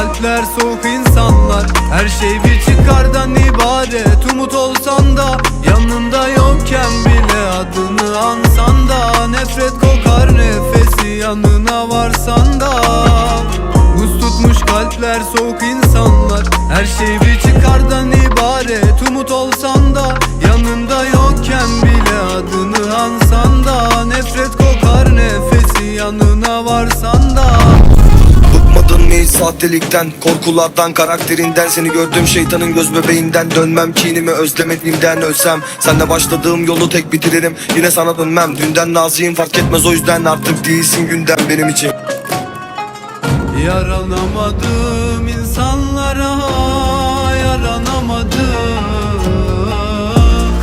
kalpler soğuk insanlar Her şey bir çıkardan ibaret. Umut olsan da yanında yokken bile Adını ansan da Nefret kokar nefesi yanına varsan da. Buz tutmuş kalpler soğuk insanlar Her şey bir çıkardan ibaret. Umut olsan Sahtelikten Korkulardan karakterinden Seni gördüğüm şeytanın göz bebeğinden Dönmem kinimi özlemediğimden ölsem. Senle başladığım yolu tek bitiririm Yine sana dönmem. Dünden naziyim fark etmez o yüzden Artık değilsin gündem benim için. Yaranamadım insanlara yaranamadım.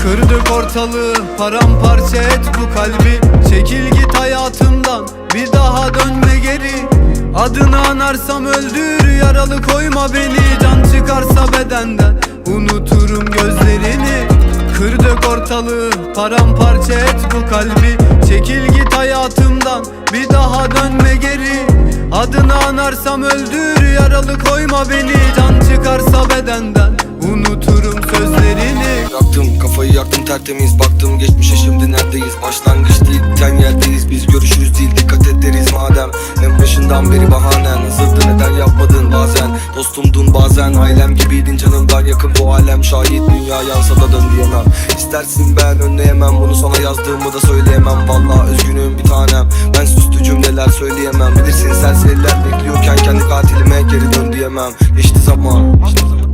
Kırdık ortalığı paramparça et bu kalbi. Çekil git hayatımdan bir Adını anarsam öldür yaralı koyma beni. Can çıkarsa bedenden unuturum gözlerini. Kırdık ortalığı paramparça et bu kalbi. Çekil git hayatımdan bir daha dönme geri. Adını anarsam öldür yaralı koyma beni. Can çıkarsa bedenden Yaktım kafayı yaktım tertemiz. Baktım geçmişe şimdi neredeyiz Başlangıç değil biten yerdeyiz. Biz görüşürüz değil dikkat ederiz madem. En başından beri bahanen. Hazırdı neden yapmadın bazen? Dostumdun bazen ailem gibiydin canımdan yakın Bu alem şahit. Dünya yansa da dön diyemem. İstersin ben önleyemem. Bunu sana yazdığımı da söyleyemem. Vallahi üzgünüm bir tanem. Ben süslü cümleler söyleyemem. Bilirsin serseriler bekliyorken kendi katilime geri dön diyemem. Geçti zaman, geçti zaman.